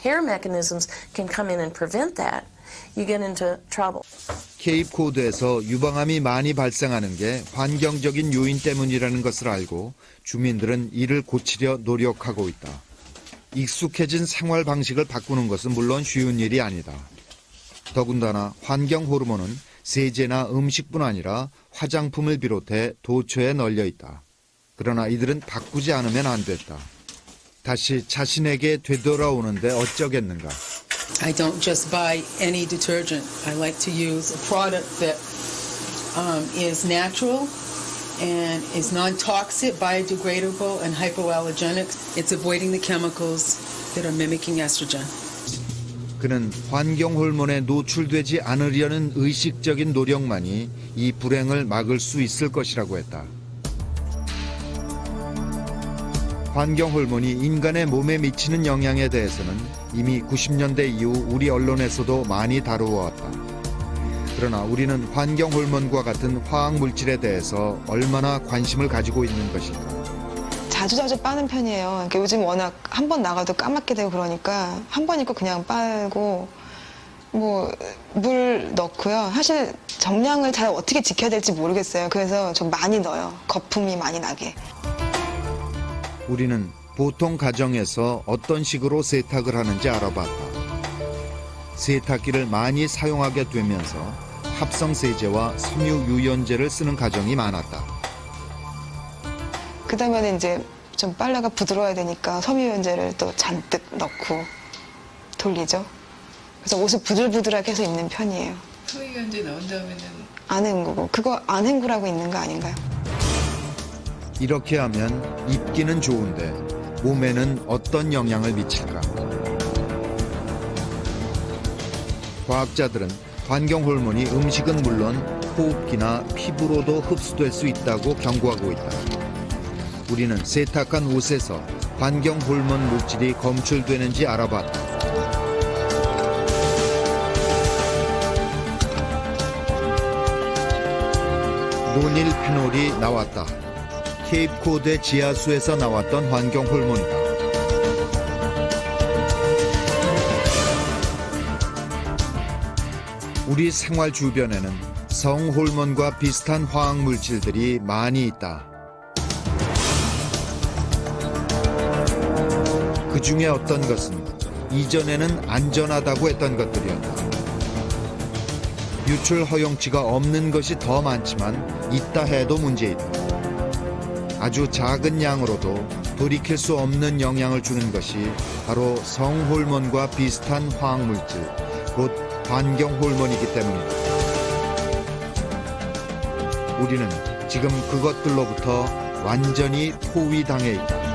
repair mechanisms can come in and prevent that, you get into trouble. 케이프 코드에서 유방암이 많이 발생하는 게 환경적인 요인 때문이라는 것을 알고 주민들은 이를 고치려 노력하고 있다. 익숙해진 생활 방식을 바꾸는 것은 물론 쉬운 일이 아니다. 더군다나 환경 호르몬은 세제나 음식뿐 아니라 화장품을 비롯해 도처에 널려 있다. 그러나 이들은 바꾸지 않으면 안 됐다. 다시 자신에게 되돌아오는데 어쩌겠는가. I don't just buy any detergent. I like to use a product that um, is natural and is non-toxic, biodegradable, and hypoallergenic. It's avoiding the chemicals that are mimicking estrogen. 그는 환경 호르몬에 노출되지 않으려는 의식적인 노력만이 이 불행을 막을 수 있을 것이라고 했다. 환경 호르몬이 인간의 몸에 미치는 영향에 대해서는 이미 90년대 이후 우리 언론에서도 많이 다루어왔다. 그러나 우리는 환경 호르몬과 같은 화학 물질에 대해서 얼마나 관심을 가지고 있는 것일까? 자주자주 빠는 편이에요. 그러니까 요즘 워낙 한 번 나가도 까맣게 되고 그러니까 한 번 입고 그냥 빨고 뭐 물 넣고요. 사실 정량을 잘 어떻게 지켜야 될지 모르겠어요. 그래서 좀 많이 넣어요. 거품이 많이 나게. 우리는 보통 가정에서 어떤 식으로 세탁을 하는지 알아봤다. 세탁기를 많이 사용하게 되면서 합성 세제와 섬유 유연제를 쓰는 가정이 많았다. 그 다음에는 이제 좀 빨래가 부드러워야 되니까 섬유유연제를 또 잔뜩 넣고 돌리죠. 그래서 옷을 부들부들하게 해서 입는 편이에요. 소유연제 넣은 다음에는 안 헹구고 그거 안 헹구라고 있는 거 아닌가요? 이렇게 하면 입기는 좋은데 몸에는 어떤 영향을 미칠까? 과학자들은 환경 호르몬이 음식은 물론 호흡기나 피부로도 흡수될 수 있다고 경고하고 있다. 우리는 세탁한 옷에서 환경 호르몬 물질이 검출되는지 알아봤다. 노닐 페놀이 나왔다. 케이프코드의 지하수에서 나왔던 환경 호르몬이다. 우리 생활 주변에는 성 호르몬과 비슷한 화학 물질들이 많이 있다. 그 중에 어떤 것은 이전에는 안전하다고 했던 것들이었다. 유출 허용치가 없는 것이 더 많지만 있다 해도 문제있다. 아주 작은 양으로도 돌이킬 수 없는 영향을 주는 것이 바로 성호르몬과 비슷한 화학물질, 곧 환경 호르몬이기 때문이다. 우리는 지금 그것들로부터 완전히 포위당해 있다.